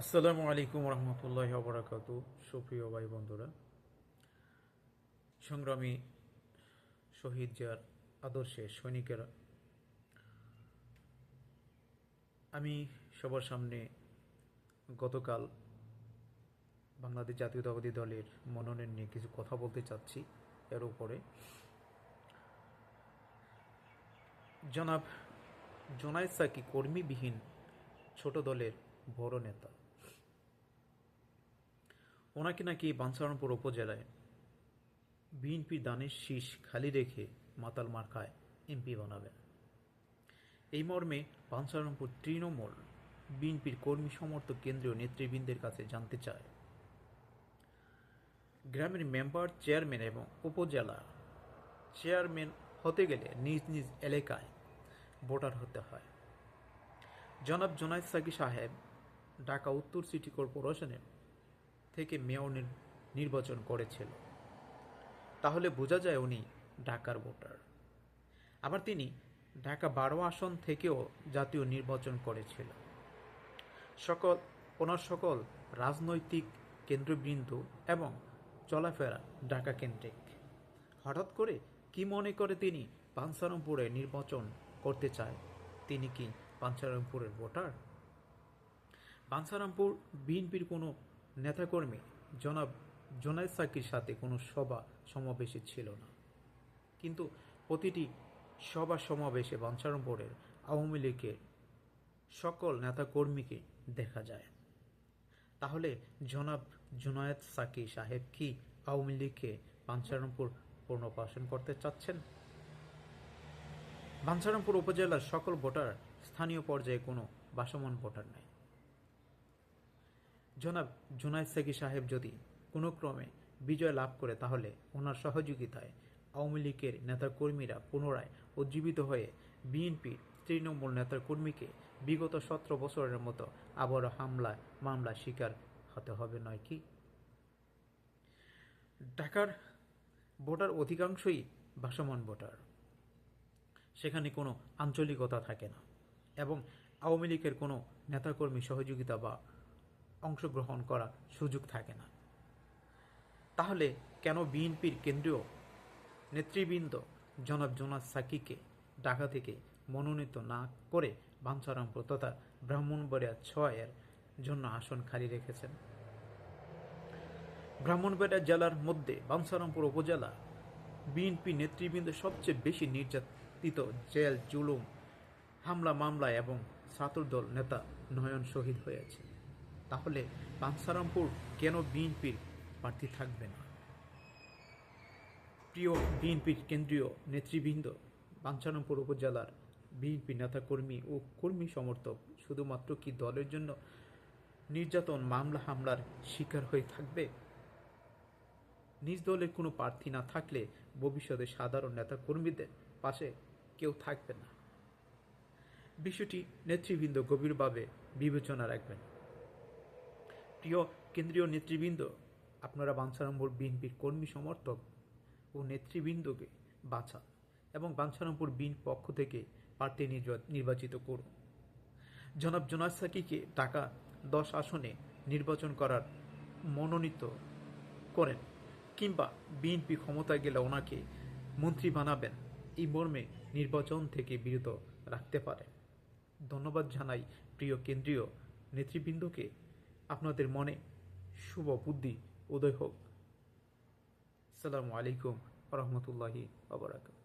আসসালামু আলাইকুম রহমতুল্লাহ বরাকাতু। সুপ্রিয় ভাই বন্ধুরা, সংগ্রামী শহীদ জিয়ার আদর্শে সৈনিকেরা, আমি সবার সামনে গতকাল বাংলাদেশ জাতীয়তাবাদী দলের মনোনয়ন নিয়ে কিছু কথা বলতে চাচ্ছি। এর উপরে জনাব জোনায়েদ সাকি কর্মীবিহীন ছোট দলের বড় নেতা ওনাকে নাকি বাঞ্ছারামপুর উপজেলায় বিএনপি দানের শীষ খালি রেখে মাতাল মার্কায় এমপি বানাবেন। এই মর্মে বাঞ্ছারামপুর তৃণমূল বিএনপির কর্মী সমর্থক কেন্দ্রীয় নেতৃবৃন্দের কাছে জানতে চায়। গ্রামের মেম্বার, চেয়ারম্যান এবং উপজেলা চেয়ারম্যান হতে গেলে নিজ নিজ এলাকায় ভোটার হতে হয়। জনাব জোনায়েদ সাকি সাহেব, ঢাকা উত্তর সিটি কর্পোরেশনের থেকে মেয়র নির্বাচন করেছিল। তাহলে বোঝা যায় উনি ঢাকার ভোটার। আবার তিনি ঢাকা বারো আসন থেকেও জাতীয় নির্বাচন করেছিল। সকল, ওনার সকল রাজনৈতিক কেন্দ্রবৃন্দ এবং চলাফেরা ঢাকা কেন্দ্রিক। হঠাৎ করে কি মনে করে তিনি পাঞ্চারমপুরে নির্বাচন করতে চায়? তিনি কি পাঞ্চারামপুরের ভোটার? বাঞ্ছারামপুর বিএনপির কোনো নেতাকর্মী জনাব জোনায়েদ সাকির সাথে কোনো সভা সমাবেশে ছিল না। কিন্তু প্রতিটি সভা সমাবেশে বাঞ্ছারামপুরের আওয়ামী লীগের সকল নেতাকর্মীকে দেখা যায়। তাহলে জনাব জুনায়েদ সাকি সাহেব কি আওয়ামী লীগকে বাঞ্ছারামপুর পুনর্বাসন করতে চাচ্ছেন? বাঞ্ছারামপুর উপজেলার সকল ভোটার স্থানীয় পর্যায়ে কোনো বাসমান ভোটার নেই। জনাব জুনায়দ সাকি সাহেব যদি কোনো ক্রমে বিজয় লাভ করে, তাহলে ওনার সহযোগিতায় আওয়ামী লীগের নেতাকর্মীরা পুনরায় উজ্জীবিত হয়ে বিএনপির তৃণমূল নেতাকর্মীকে বিগত সতেরো বছরের মতো আবারও হামলায় মামলা শিকার হতে হবে, নয় কি? ঢাকার ভোটার অধিকাংশই ভাসমান ভোটার। সেখানে কোনো আঞ্চলিকতা থাকে না এবং আওয়ামী লীগের কোনো নেতাকর্মী সহযোগিতা বা অংশগ্রহণ করার সুযোগ থাকে না। তাহলে কেন বিএনপির কেন্দ্রীয় নেতৃবৃন্দ জনাব জোনাস সাকিকে ঢাকা থেকে মনোনীত না করে বাঞ্ছারামপুর তথা ব্রাহ্মণবাড়িয়া ছয়ের জন্য আসন খালি রেখেছেন? ব্রাহ্মণবাড়িয়া জেলার মধ্যে বাঞ্ছারামপুর উপজেলা বিএনপি নেতৃবৃন্দ সবচেয়ে বেশি নির্যাতিত জেল, জুলুম, হামলা, মামলা এবং ছাত্রদল নেতা নয়ন শহীদ হয়েছে। তাহলে বাঞ্ছারামপুর কেন বিএনপির প্রার্থী থাকবে না? প্রিয় বিএনপির কেন্দ্রীয় নেতৃবৃন্দ বাঞ্ছারামপুর উপজেলার বিএনপি নেতাকর্মী ও কর্মী সমর্থক শুধুমাত্র কি দলের জন্য নির্যাতন মামলা হামলার শিকার হয়ে থাকবে? নিজ দলের কোনো প্রার্থী না থাকলে ভবিষ্যতে সাধারণ নেতা কর্মীদের পাশে কেউ থাকবে না। বিষয়টি নেতৃবৃন্দ গভীরভাবে বিবেচনা রাখবেন। প্রিয় কেন্দ্রীয় নেতৃবৃন্দ, আপনারা বাঞ্ছারামপুর বিএনপির কর্মী সমর্থক ও নেতৃবৃন্দকে বাছান এবং বাঞ্ছারামপুর বিন পক্ষ থেকে প্রার্থী নির্বা- নির্বাচিত করুন। জনাব জোনাস সাকিকে ঢাকা দশ আসনে নির্বাচন করার মনোনীত করেন কিংবা বিএনপি ক্ষমতায় গেলে ওনাকে মন্ত্রী বানাবেন, এই মর্মে নির্বাচন থেকে বিরত রাখতে পারেন। ধন্যবাদ জানাই প্রিয় কেন্দ্রীয় নেতৃবৃন্দকে। আপনাদের মনে শুভ বুদ্ধি উদয় হোক। সালামু আলাইকুম রহমতুল্লাহি আবরাকাত